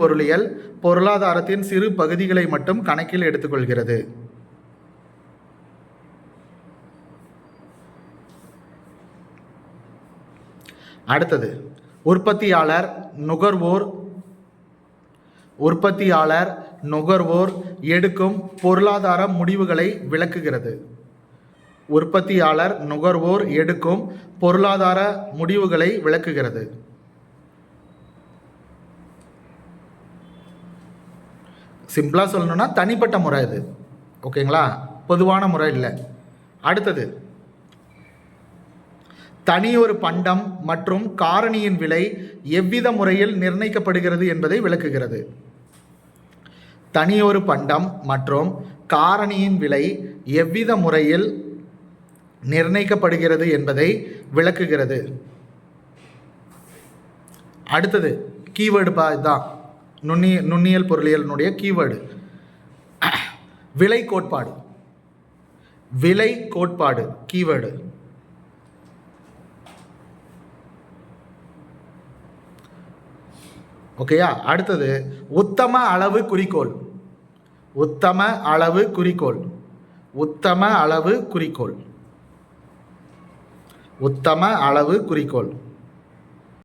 பொருளியல் பொருளாதாரத்தின் சிறு பகுதிகளை மட்டும் கணக்கில் எடுத்துக்கொள்கிறது. அடுத்தது உற்பத்தியாளர் நுகர்வோர் உற்பத்தியாளர் நுகர்வோர் எடுக்கும் பொருளாதார முடிவுகளை விளக்குகிறது. உற்பத்தியாளர் நுகர்வோர் எடுக்கும் பொருளாதார முடிவுகளை விளக்குகிறது. சிம்பிளாக சொல்லணும்னா தனிப்பட்ட முறை இது. ஓகேங்களா? பொதுவான முறை இல்லை. அடுத்தது தனியொரு பண்டம் மற்றும் காரணியின் விலை எவ்வித முறையில் நிர்ணயிக்கப்படுகிறது என்பதை விளக்குகிறது. தனியொரு பண்டம் மற்றும் காரணியின் விலை எவ்வித முறையில் நிர்ணயிக்கப்படுகிறது என்பதை விளக்குகிறது. அடுத்தது கீவேர்டு பா இதுதான் நுண்ணி நுண்ணியல் பொருளியலினுடைய கீவேர்டு விலை கோட்பாடு. விலை கோட்பாடு கீவேர்டு ஓகேயா அடுத்தது உத்தம அளவு குறிக்கோள். உத்தம அளவு குறிக்கோள். உத்தம அளவு குறிக்கோள். உத்தம அளவு குறிக்கோள்.